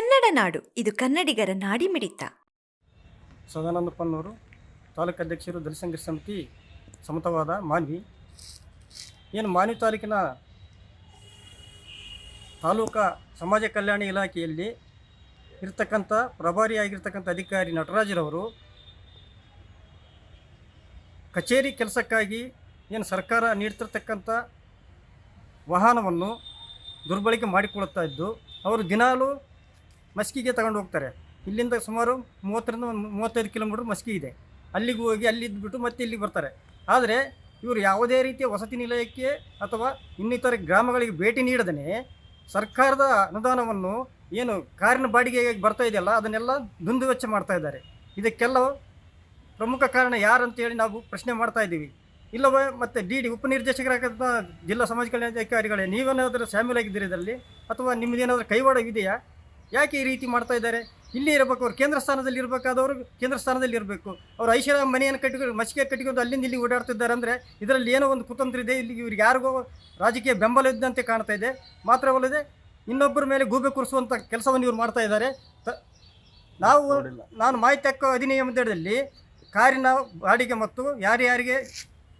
ಕನ್ನಡ ನಾಡು, ಇದು ಕನ್ನಡಿಗರ ನಾಡಿಮಿಡಿತ ಸದಾನಂದ ಪನ್ನೂರು ತಾಲೂಕು ಅಧ್ಯಕ್ಷರು ಸಮಿತಿ ಸಮತವಾದ ಮಾನ್ವಿ. ಏನು ಮಾನ್ವಿ ತಾಲೂಕಿನ ತಾಲೂಕಾ ಸಮಾಜ ಕಲ್ಯಾಣ ಇಲಾಖೆಯಲ್ಲಿ ಇರ್ತಕ್ಕಂಥ ಪ್ರಭಾರಿಯಾಗಿರ್ತಕ್ಕಂಥ ಅಧಿಕಾರಿ ನಟರಾಜರವರು ಕಚೇರಿ ಕೆಲಸಕ್ಕಾಗಿ ಏನು ಸರ್ಕಾರ ನೀಡ್ತಿರ್ತಕ್ಕಂಥ ವಾಹನವನ್ನು ದುರ್ಬಳಕೆ ಮಾಡಿಕೊಳ್ಳುತ್ತಾ ಇದ್ದು, ಅವರು ದಿನಾಲೂ ಮಸ್ಕಿಗೆ ತಗೊಂಡು ಹೋಗ್ತಾರೆ. ಇಲ್ಲಿಂದ ಸುಮಾರು ಮೂವತ್ತರಿಂದ ಮೂವತ್ತೈದು ಕಿಲೋಮೀಟ್ರ್ ಮಸ್ಕಿ ಇದೆ. ಅಲ್ಲಿಗೆ ಹೋಗಿ ಅಲ್ಲಿ ಇದ್ಬಿಟ್ಟು ಮತ್ತೆ ಇಲ್ಲಿಗೆ ಬರ್ತಾರೆ. ಆದರೆ ಇವರು ಯಾವುದೇ ರೀತಿಯ ವಸತಿ ನಿಲಯಕ್ಕೆ ಅಥವಾ ಇನ್ನಿತರ ಗ್ರಾಮಗಳಿಗೆ ಭೇಟಿ ನೀಡದೇ ಸರ್ಕಾರದ ಅನುದಾನವನ್ನು ಏನು ಕಾರಿನ ಬಾಡಿಗೆಗೆ ಬರ್ತಾ ಇದೆಯಲ್ಲ, ಅದನ್ನೆಲ್ಲ ದುಂದುವೆಚ್ಚ ಮಾಡ್ತಾ ಇದ್ದಾರೆ. ಇದಕ್ಕೆಲ್ಲ ಪ್ರಮುಖ ಕಾರಣ ಯಾರು ಅಂತೇಳಿ ನಾವು ಪ್ರಶ್ನೆ ಮಾಡ್ತಾ ಇದ್ದೀವಿ. ಇಲ್ಲವೇ ಮತ್ತು ಡಿ ಡಿ ಉಪನಿರ್ದೇಶಕರಾಗಂಥ ಜಿಲ್ಲಾ ಸಮಾಜ ಕಲ್ಯಾಣಾಧಿಕಾರಿಗಳೇ, ನೀವೇನಾದರೂ ಶಾಮೀಲಾಗಿದ್ದೀರಿ ಇದರಲ್ಲಿ? ಅಥವಾ ನಿಮ್ಮದೇನಾದರೂ ಕೈವಾಡವಿದೆಯಾ ಯಾಕೆ ಈ ರೀತಿ ಮಾಡ್ತಾ ಇದ್ದಾರೆ? ಇಲ್ಲಿ ಇರಬೇಕು ಅವ್ರು ಕೇಂದ್ರ ಸ್ಥಾನದಲ್ಲಿ ಇರಬೇಕಾದವರು ಕೇಂದ್ರ ಸ್ಥಾನದಲ್ಲಿ ಇರಬೇಕು. ಅವ್ರು ಐಷಾರಾಮ್ ಮನೆಯನ್ನು ಕಟ್ಟಿಕೊಂಡು ಮಸಿಗೆ ಕಟ್ಟಿಕೊಂಡು ಅಲ್ಲಿಂದ ಇಲ್ಲಿ ಓಡಾಡ್ತಿದ್ದಾರೆ ಅಂದರೆ ಇದರಲ್ಲಿ ಏನೋ ಒಂದು ಕುತಂತ್ರ ಇದೆ. ಇಲ್ಲಿ ಇವ್ರಿಗೆ ಯಾರಿಗೋ ರಾಜಕೀಯ ಬೆಂಬಲ ಇದ್ದಂತೆ ಕಾಣ್ತಾ ಇದೆ. ಮಾತ್ರವಲ್ಲದೆ ಇನ್ನೊಬ್ಬರ ಮೇಲೆ ಗೂಬೆ ಕೂರಿಸುವಂಥ ಕೆಲಸವನ್ನು ಇವ್ರು ಮಾಡ್ತಾ ಇದ್ದಾರೆ. ತ ನಾವು ನಾನು ಮಾಹಿತಿ ಹಕ್ಕು ಅಧಿನಿಯಮದಲ್ಲಿ ಕಾರಿನ ಬಾಡಿಗೆ ಮತ್ತು ಯಾರ್ಯಾರಿಗೆ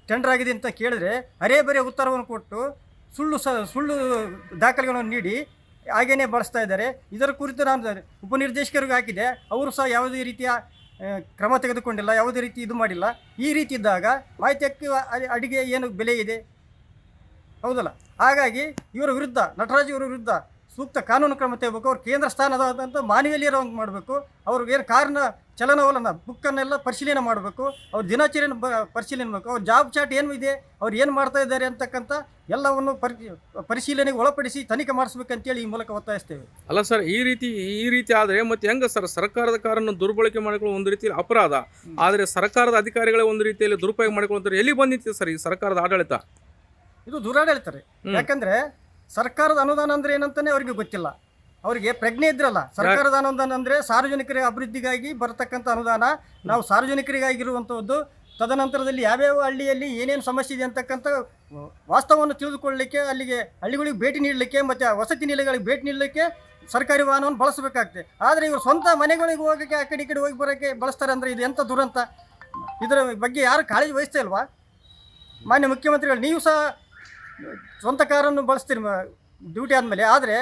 ಟೆಂಡರ್ ಆಗಿದೆ ಅಂತ ಕೇಳಿದ್ರೆ ಅರೇ ಬರೇ ಉತ್ತರವನ್ನು ಕೊಟ್ಟು ಸುಳ್ಳು ಸ ಸುಳ್ಳು ದಾಖಲೆಗಳನ್ನು ನೀಡಿ ಹಾಗೇನೆ ಬಳಸ್ತಾ ಇದ್ದಾರೆ. ಇದರ ಕುರಿತು ನಾನು ಉಪನಿರ್ದೇಶಕರಿಗೆ ಹಾಕಿದೆ. ಅವರು ಸಹ ಯಾವುದೇ ರೀತಿಯ ಕ್ರಮ ತೆಗೆದುಕೊಂಡಿಲ್ಲ, ಯಾವುದೇ ರೀತಿ ಇದು ಮಾಡಿಲ್ಲ. ಈ ರೀತಿ ಇದ್ದಾಗ ಮಾಹಿತಿ ಹಕ್ಕಿ ಅಡಿಗೆ ಏನು ಬೆಲೆ ಇದೆ? ಹೌದಲ್ಲ? ಹಾಗಾಗಿ ಇವರ ವಿರುದ್ಧ, ನಟರಾಜ್ ಇವರ ವಿರುದ್ಧ ಸೂಕ್ತ ಕಾನೂನು ಕ್ರಮ ತೆಗೆಬೇಕು. ಅವ್ರು ಕೇಂದ್ರ ಸ್ಥಾನದಾದಂಥ ಮಾನವೀಯಲ್ಲಿ ಇರೋಂಗೆ ಮಾಡಬೇಕು. ಅವ್ರಿಗೆ ಏನು ಕಾರಿನ ಚಲನವಲನ ಬುಕ್ಕನ್ನೆಲ್ಲ ಪರಿಶೀಲನೆ ಮಾಡಬೇಕು ಅವ್ರ ದಿನಚರಿಯನ್ನು ಬ ಪರಿಶೀಲನೆ ಮಾಡಬೇಕು. ಅವ್ರ ಜಾಬ್ ಚಾಟ್ ಏನು ಇದೆ ಅವ್ರು ಏನು ಮಾಡ್ತಾ ಇದ್ದಾರೆ ಅಂತಕ್ಕಂಥ ಎಲ್ಲವನ್ನು ಪರಿ ಪರಿಶೀಲನೆಗೆ ಒಳಪಡಿಸಿ ತನಿಖೆ ಮಾಡಿಸ್ಬೇಕಂತೇಳಿ ಈ ಮೂಲಕ ಒತ್ತಾಯಿಸ್ತೇವೆ. ಅಲ್ಲ ಸರ್ ಈ ರೀತಿ ಈ ರೀತಿ ಆದರೆ ಮತ್ತೆ ಹೆಂಗ ಸರ್ ಸರ್ಕಾರದ ಕಾರನ್ನು ದುರ್ಬಳಕೆ ಮಾಡಿಕೊಳ್ಳೋ ಒಂದು ರೀತಿಯಲ್ಲಿ ಅಪರಾಧ ಆದರೆ ಸರ್ಕಾರದ ಅಧಿಕಾರಿಗಳೇ ಒಂದು ರೀತಿಯಲ್ಲಿ ದುರುಪಯೋಗ ಮಾಡಿಕೊಳ್ಳುತ್ತಾರೆ ಎಲ್ಲಿ ಬಂದಿತ್ತು ಸರ್ ಈ ಸರ್ಕಾರದ ಆಡಳಿತ? ಇದು ದುರಾಡಳಿತ ರೀ. ಯಾಕಂದ್ರೆ ಸರ್ಕಾರದ ಅನುದಾನ ಅಂದ್ರೆ ಏನಂತಾನೆ ಅವರಿಗೆ ಗೊತ್ತಿಲ್ಲ. ಅವರಿಗೆ ಪ್ರಜ್ಞೆ ಇದ್ರಲ್ಲ. ಸರ್ಕಾರದ ಅನುದಾನ ಅಂದರೆ ಸಾರ್ವಜನಿಕರ ಅಭಿವೃದ್ಧಿಗಾಗಿ ಬರತಕ್ಕಂಥ ಅನುದಾನ. ನಾವು ಸಾರ್ವಜನಿಕರಿಗಾಗಿರುವಂಥದ್ದು ತದನಂತರದಲ್ಲಿ ಯಾವ್ಯಾವ ಹಳ್ಳಿಯಲ್ಲಿ ಏನೇನು ಸಮಸ್ಯೆ ಇದೆ ಅಂತಕ್ಕಂಥ ವಾಸ್ತವವನ್ನು ತಿಳಿದುಕೊಳ್ಳಲಿಕ್ಕೆ ಅಲ್ಲಿಗೆ ಹಳ್ಳಿಗಳಿಗೆ ಭೇಟಿ ನೀಡಲಿಕ್ಕೆ ಮತ್ತು ವಸತಿ ನಿಲಯಗಳಿಗೆ ಭೇಟಿ ನೀಡಲಿಕ್ಕೆ ಸರ್ಕಾರಿ ವಾಹನವನ್ನು ಬಳಸಬೇಕಾಗ್ತದೆ. ಆದರೆ ಇವರು ಸ್ವಂತ ಮನೆಗಳಿಗೆ ಹೋಗೋಕ್ಕೆ ಆ ಕಡೆ ಈ ಕಡೆ ಹೋಗಿ ಬರೋಕ್ಕೆ ಬಳಸ್ತಾರೆ ಅಂದರೆ ಇದು ಎಂಥ ದುರಂತ? ಇದರ ಬಗ್ಗೆ ಯಾರು ಕಾಳಜಿ ವಹಿಸ್ತಾ ಇಲ್ವಾ? ಮಾನ್ಯ ಮುಖ್ಯಮಂತ್ರಿಗಳು ನೀವು ಸಹ ಸ್ವಂತ ಕಾರನ್ನು ಬಳಸ್ತೀರಿ ಮ- ಡ್ಯೂಟಿ ಆದಮೇಲೆ. ಆದರೆ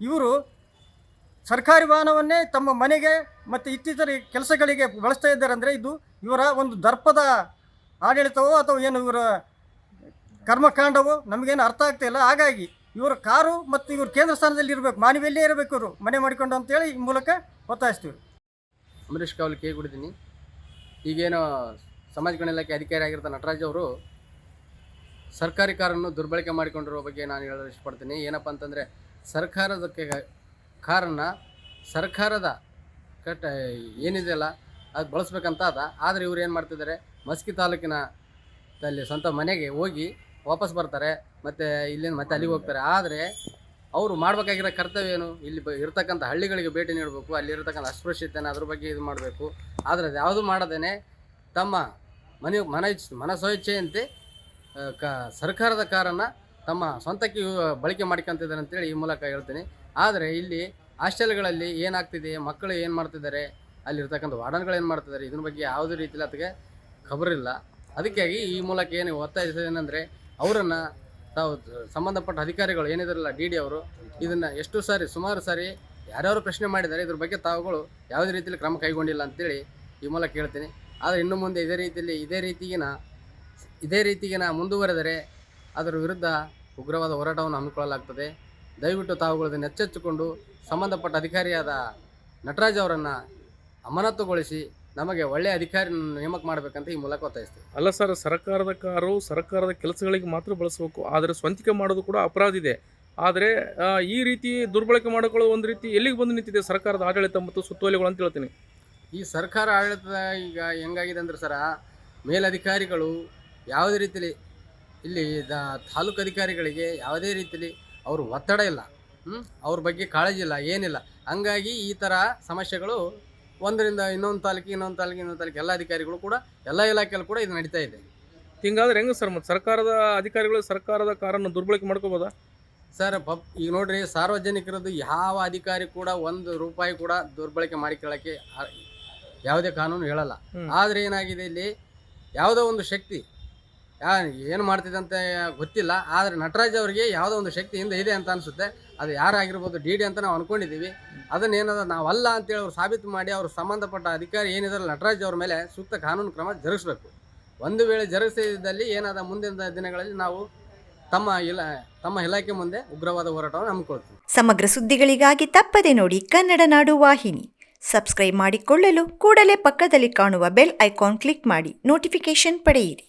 ಇವರು ಸರ್ಕಾರಿ ವಾಹನವನ್ನೇ ತಮ್ಮ ಮನೆಗೆ ಮತ್ತು ಇತ್ತೀಚರ ಕೆಲಸಗಳಿಗೆ ಬಳಸ್ತಾ ಇದ್ದಾರೆ ಅಂದರೆ ಇದು ಇವರ ಒಂದು ದರ್ಪದ ಆಡಳಿತವೋ ಅಥವಾ ಏನು ಇವರ ಕರ್ಮಕಾಂಡವೋ ನಮಗೇನು ಅರ್ಥ ಆಗ್ತಾ ಇಲ್ಲ. ಹಾಗಾಗಿ ಇವರ ಕಾರು ಮತ್ತು ಇವರು ಕೇಂದ್ರ ಸ್ಥಾನದಲ್ಲಿ ಇರಬೇಕು, ಮಾನವಿಯಲ್ಲೇ ಇರಬೇಕು ಇವರು, ಮನೆ ಮಾಡಿಕೊಂಡು ಅಂತೇಳಿ ಈ ಮೂಲಕ ಒತ್ತಾಯಿಸ್ತೀವಿ. ಅಂಬರೀಷ್ ಕಾವಲ್ ಕೇಳ್ಬಿಡ್ತೀನಿ ಈಗೇನು ಸಮಾಜ ಇಲಾಖೆ ಅಧಿಕಾರಿ ಆಗಿರ್ತ ನಟರಾಜ್ ಅವರು, ಸರ್ಕಾರಿ ಕಾರನ್ನು ದುರ್ಬಳಕೆ ಮಾಡಿಕೊಂಡಿರೋ ಬಗ್ಗೆ ನಾನು ಹೇಳಲು ಇಷ್ಟಪಡ್ತೀನಿ. ಏನಪ್ಪ ಅಂತಂದರೆ ಸರ್ಕಾರದಕ್ಕೆ ಕಾರನ್ನು ಸರ್ಕಾರದ ಕಟ್ಟ ಏನಿದೆಯಲ್ಲ, ಅದು ಬಳಸ್ಬೇಕಂತ ಅದ ಆದರೆ ಇವ್ರು ಏನು ಮಾಡ್ತಿದ್ದಾರೆ, ಮಸ್ಕಿ ತಾಲೂಕಿನ ಅಲ್ಲಿ ಸ್ವಂತ ಮನೆಗೆ ಹೋಗಿ ವಾಪಸ್ ಬರ್ತಾರೆ, ಮತ್ತು ಇಲ್ಲಿಂದ ಮತ್ತೆ ಅಲ್ಲಿಗೆ ಹೋಗ್ತಾರೆ. ಆದರೆ ಅವರು ಮಾಡಬೇಕಾಗಿರೋ ಕರ್ತವ್ಯ ಏನು? ಇಲ್ಲಿ ಬ ಇರ್ತಕ್ಕಂಥ ಹಳ್ಳಿಗಳಿಗೆ ಭೇಟಿ ನೀಡಬೇಕು, ಅಲ್ಲಿ ಇರತಕ್ಕಂಥ ಅಸ್ಪೃಶ್ಯತೆನ ಅದ್ರ ಬಗ್ಗೆ ಇದು ಮಾಡಬೇಕು. ಆದರೆ ಅದು ಯಾವುದು ಮಾಡದೇ ತಮ್ಮ ಮನೆ, ಮನ ಮನಸ್ವೇಚ್ಛೆಯಂತೆ ಕ, ಸರ್ಕಾರದ ಕಾರನ್ನು ತಮ್ಮ ಸ್ವಂತಕ್ಕೆ ಬಳಕೆ ಮಾಡ್ಕೊಂತಿದ್ದಾರೆ ಅಂತೇಳಿ ಈ ಮೂಲಕ ಹೇಳ್ತೀನಿ. ಆದರೆ ಇಲ್ಲಿ ಹಾಸ್ಟೆಲ್ಗಳಲ್ಲಿ ಏನಾಗ್ತಿದೆ? ಮಕ್ಕಳು ಏನು ಮಾಡ್ತಿದ್ದಾರೆ? ಅಲ್ಲಿರ್ತಕ್ಕಂಥ ವಾರ್ಡನ್ಗಳು ಏನು ಮಾಡ್ತಿದ್ದಾರೆ? ಇದ್ರ ಬಗ್ಗೆ ಯಾವುದೇ ರೀತಿಯಲ್ಲಿ ಅದಕ್ಕೆ ಖಬರಿಲ್ಲ. ಅದಕ್ಕಾಗಿ ಈ ಮೂಲಕ ಏನು ಒತ್ತಾಯಿಸೋದೇನೆಂದರೆ ಅವರನ್ನು ತಾವು ಸಂಬಂಧಪಟ್ಟ ಅಧಿಕಾರಿಗಳು ಏನಿದ್ರಲ್ಲ, ಡಿ ಡಿ ಅವರು, ಇದನ್ನು ಎಷ್ಟು ಸಾರಿ, ಸುಮಾರು ಸಾರಿ ಯಾರ್ಯಾರು ಪ್ರಶ್ನೆ ಮಾಡಿದ್ದಾರೆ, ಇದ್ರ ಬಗ್ಗೆ ತಾವುಗಳು ಯಾವುದೇ ರೀತಿಯಲ್ಲಿ ಕ್ರಮ ಕೈಗೊಂಡಿಲ್ಲ ಅಂತೇಳಿ ಈ ಮೂಲಕ ಹೇಳ್ತೀನಿ. ಆದರೆ ಇನ್ನು ಮುಂದೆ ಇದೇ ರೀತಿಯಲ್ಲಿ ಇದೇ ರೀತಿಗಿನ ಇದೇ ರೀತಿಗಿನ ಮುಂದುವರೆದರೆ ಅದರ ವಿರುದ್ಧ ಉಗ್ರವಾದ ಹೋರಾಟವನ್ನು ಹಮ್ಮಿಕೊಳ್ಳಲಾಗ್ತದೆ. ದಯವಿಟ್ಟು ತಾವುಗಳನ್ನು ಎಚ್ಚೆತ್ತುಕೊಂಡು ಸಂಬಂಧಪಟ್ಟ ಅಧಿಕಾರಿಯಾದ ನಟರಾಜ್ ಅವರನ್ನು ಅಮಾನತುಗೊಳಿಸಿ ನಮಗೆ ಒಳ್ಳೆಯ ಅಧಿಕಾರಿ ನೇಮಕ ಮಾಡಬೇಕಂತ ಈ ಮೂಲಕ ಒತ್ತಾಯಿಸ್ತೀವಿ. ಅಲ್ಲ ಸರ್ ಸರ್ಕಾರದ ಕಾರು ಸರ್ಕಾರದ ಕೆಲಸಗಳಿಗೆ ಮಾತ್ರ ಬಳಸಬೇಕು. ಆದರೆ ಸ್ವಂತಿಕೆ ಮಾಡೋದು ಕೂಡ ಅಪರಾಧ ಇದೆ. ಆದರೆ ಆ, ಈ ರೀತಿ ದುರ್ಬಳಕೆ ಮಾಡಿಕೊಳ್ಳೋ ಒಂದು ರೀತಿ ಎಲ್ಲಿಗೆ ಬಂದು ನಿಂತಿದೆ ಸರ್ಕಾರದ ಆಡಳಿತ ಮತ್ತು ಸುತ್ತೋಲೆಗಳು ಅಂತ ಹೇಳ್ತೀನಿ. ಈ ಸರ್ಕಾರ ಆಡಳಿತ ಈಗ ಹೆಂಗಾಗಿದೆ ಅಂದ್ರೆ ಸರ ಮೇಲಧಿಕಾರಿಗಳು ಯಾವುದೇ ರೀತಿಯಲ್ಲಿ ಇಲ್ಲಿ ದ ತಾಲೂಕು ಅಧಿಕಾರಿಗಳಿಗೆ ಯಾವುದೇ ರೀತಿಯಲ್ಲಿ ಅವರು ಒತ್ತಡ ಇಲ್ಲ. ಹ್ಞೂ ಅವ್ರ ಬಗ್ಗೆ ಕಾಳಜಿ ಇಲ್ಲ ಏನಿಲ್ಲ. ಹಂಗಾಗಿ ಈ ಥರ ಸಮಸ್ಯೆಗಳು ಒಂದರಿಂದ ಇನ್ನೊಂದು ತಾಲೂಕು ಇನ್ನೊಂದು ತಾಲೂಕು ಇನ್ನೊಂದು ತಾಲೂಕು ಎಲ್ಲ ಅಧಿಕಾರಿಗಳು ಕೂಡ ಎಲ್ಲ ಇಲಾಖೆಯಲ್ಲಿ ಕೂಡ ಇದು ನಡೀತಾ ಇದೆ. ಹಿಂಗಾದ್ರೆ ಹೆಂಗೆ ಸರ್ ಮತ್ತು ಸರ್ಕಾರದ ಅಧಿಕಾರಿಗಳು ಸರ್ಕಾರದ ಕಾರನ್ನು ದುರ್ಬಳಕೆ ಮಾಡ್ಕೋಬೋದಾ? ಸರ್ ಪಪ್ ಈಗ ನೋಡ್ರಿ ಸಾರ್ವಜನಿಕರದ್ದು ಯಾವ ಅಧಿಕಾರಿ ಕೂಡ ಒಂದು ರೂಪಾಯಿ ಕೂಡ ದುರ್ಬಳಕೆ ಮಾಡಿಕೊಳ್ಳೋಕ್ಕೆ ಯಾವುದೇ ಕಾನೂನು ಹೇಳಲ್ಲ. ಆದರೆ ಏನಾಗಿದೆ ಇಲ್ಲಿ? ಯಾವುದೋ ಒಂದು ಶಕ್ತಿ ಯಾ ಏನು ಅಂತ ಗೊತ್ತಿಲ್ಲ, ಆದರೆ ನಟರಾಜ್ ಅವರಿಗೆ ಯಾವುದೋ ಒಂದು ಶಕ್ತಿ ಹಿಂದೆ ಇದೆ ಅಂತ ಅನಿಸುತ್ತೆ. ಅದು ಯಾರಾಗಿರ್ಬೋದು ಡಿ ಡಿ ಅಂತ ನಾವು ಅನ್ಕೊಂಡಿದ್ದೀವಿ ಅದನ್ನ ಏನದ, ನಾವಲ್ಲ ಅಂತೇಳಿ ಅವ್ರು ಸಾಬೀತು ಮಾಡಿ ಅವ್ರು ಸಂಬಂಧಪಟ್ಟ ಅಧಿಕಾರಿ ಏನಿದ್ರೆ ನಟರಾಜ್ ಅವ್ರ ಮೇಲೆ ಸೂಕ್ತ ಕಾನೂನು ಕ್ರಮ ಜರುಗಿಸಬೇಕು. ಒಂದು ವೇಳೆ ಜರುಗಿಸಿದಲ್ಲಿ ಏನಾದ ಮುಂದಿನ ದಿನಗಳಲ್ಲಿ ನಾವು ತಮ್ಮ ಇಲ, ತಮ್ಮ ಇಲಾಖೆ ಮುಂದೆ ಉಗ್ರವಾದ ಹೋರಾಟವನ್ನು ಹಮ್ಮಿಕೊಳ್ತೀವಿ ಸಮಗ್ರ ಸುದ್ದಿಗಳಿಗಾಗಿ ತಪ್ಪದೆ ನೋಡಿ ಕನ್ನಡ ನಾಡು ವಾಹಿನಿ. ಸಬ್ಸ್ಕ್ರೈಬ್ ಮಾಡಿಕೊಳ್ಳಲು ಕೂಡಲೇ ಪಕ್ಕದಲ್ಲಿ ಕಾಣುವ ಬೆಲ್ ಐಕಾನ್ ಕ್ಲಿಕ್ ಮಾಡಿ ನೋಟಿಫಿಕೇಶನ್ ಪಡೆಯಿರಿ.